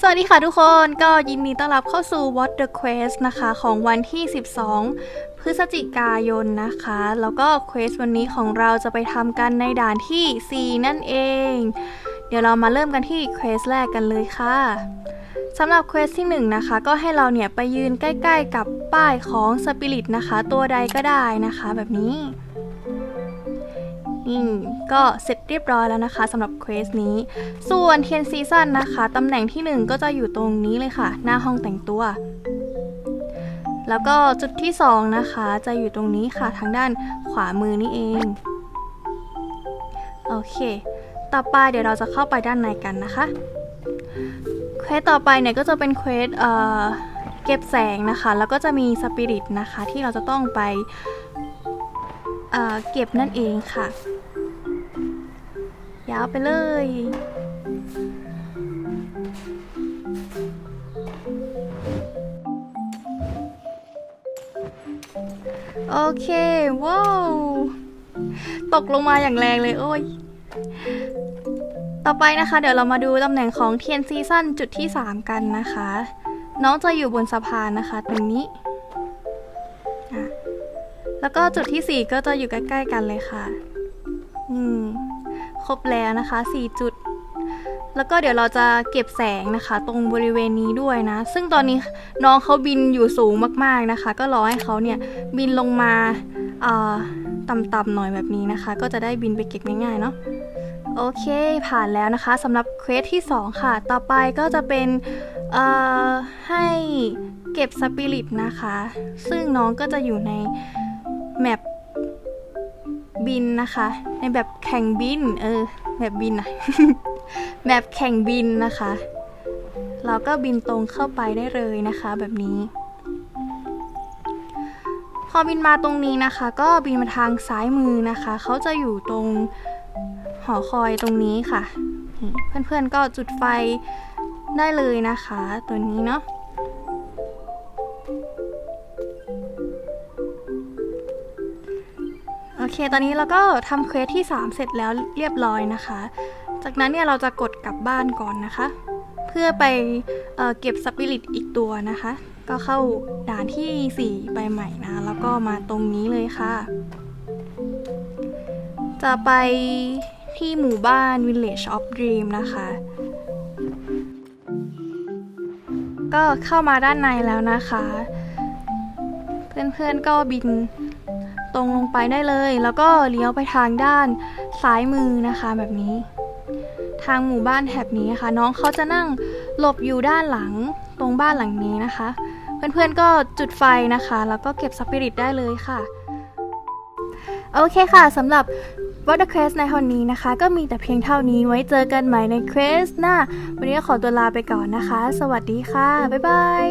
สวัสดีค่ะทุกคนก็ยินดีต้อนรับเข้าสู่ What the Quest นะคะ ของวันที่ 12 พฤศจิกายนนะคะ แล้วก็เควสวันนี้ของเราจะไปทำกันในด่านที่ 4 นั่นเอง เดี๋ยวเรามาเริ่มกันที่เควสแรกกันเลยค่ะสำหรับเควสที่ 1 นะคะ ก็ให้เราเนี่ยไปยืนใกล้ ๆ กับป้ายของสปิริตนะคะ ตัวใดก็ได้นะคะแบบนี้ นี่ก็เสร็จเรียบร้อยแล้วนะคะสำหรับเควสนี้ ส่วนเทียนซีซันนะคะตำแหน่งที่ 1 ก็จะอยู่ตรงนี้เลยค่ะ หน้าห้องแต่งตัว แล้วก็จุดที่ 2 นะคะ จะอยู่ตรงนี้ค่ะทางด้านขวามือนี่เอง โอเค ต่อไปเดี๋ยวเราจะเข้าไปด้านในกันนะคะ เควสต่อไปเนี่ยก็จะเป็นเควสเอ่อเก็บแสงนะคะ แล้วก็จะมีสปิริตนะคะที่เราจะต้องไปเก็บนั่นเองค่ะ ยาวไปเลย โอเค ว้าว ตกลงมาอย่างแรงเลย โอ้ย ต่อไปนะคะ เดี๋ยวเรามาดูตำแหน่งของเทียนซีซั่นจุดที่ 3 กันนะคะ น้องจะอยู่บนสะพานนะคะตรงนี้ แล้วก็จุดที่ 4 ก็จะอยู่ใกล้ ๆ กันเลยค่ะ อืม ครบแล้วนะคะ 4 จุด แล้วก็เดี๋ยวเราจะเก็บแสงนะคะ ตรงบริเวณนี้ด้วยนะ ซึ่งตอนนี้น้องเขาบินอยู่สูงมากๆนะคะ ก็รอให้เขาเนี่ยบินลงมาต่ำๆหน่อยแบบนี้นะคะ ก็จะได้บินไปเก็บง่ายๆเนาะโอเคผ่านแล้วนะคะสำหรับเควสที่ 2 ค่ะ ต่อไปก็จะเป็นให้เก็บสปิริตนะคะ ซึ่งน้องก็จะอยู่ในแมป บินนะคะ ในแบบแข่งบิน เออ แบบบินอะแบบแข่งบินนะคะ เราก็บินตรงเข้าไปได้เลยนะคะ แบบนี้ พอบินมาตรงนี้นะคะ ก็บินมาทางซ้ายมือนะคะ เขาจะอยู่ตรงหอคอยตรงนี้ค่ะ เพื่อนๆก็จุดไฟได้เลยนะคะ ตัวนี้เนาะ อเค ตอนนี้เราก็ทำเควสที่ 3 เสร็จแล้วเรียบร้อยนะคะ จากนั้นเนี่ยเราจะกดกลับบ้านก่อนนะคะ เพื่อไปเเก็บสปิริตอีกตัวนะคะ ก็เข้าด่านที่ 4 ไปใหม่นะ แล้วก็มาตรงนี้เลยค่ะ จะไปที่หมู่บ้าน Village of Dream นะคะ ก็เข้ามาด้านในแล้วนะคะ เพื่อนๆก็บิน ตรงลงไปได้เลย แล้วก็เลี้ยวไปทางด้านซ้ายมือนะคะแบบนี้ ทางหมู่บ้านแถบนี้นะคะน้องเขาจะนั่งหลบอยู่ด้านหลังตรงบ้านหลังนี้นะคะ เพื่อนๆก็จุดไฟนะคะ แล้วก็เก็บสปิริตได้เลยค่ะ โอเคค่ะสำหรับ Water Quest ในวันนี้นะคะ ก็มีแต่เพียงเท่านี้ไว้เจอกันใหม่ใน Quest หน้า วันนี้ก็ขอตัวลาไปก่อนนะคะ สวัสดีค่ะ บ๊ายบาย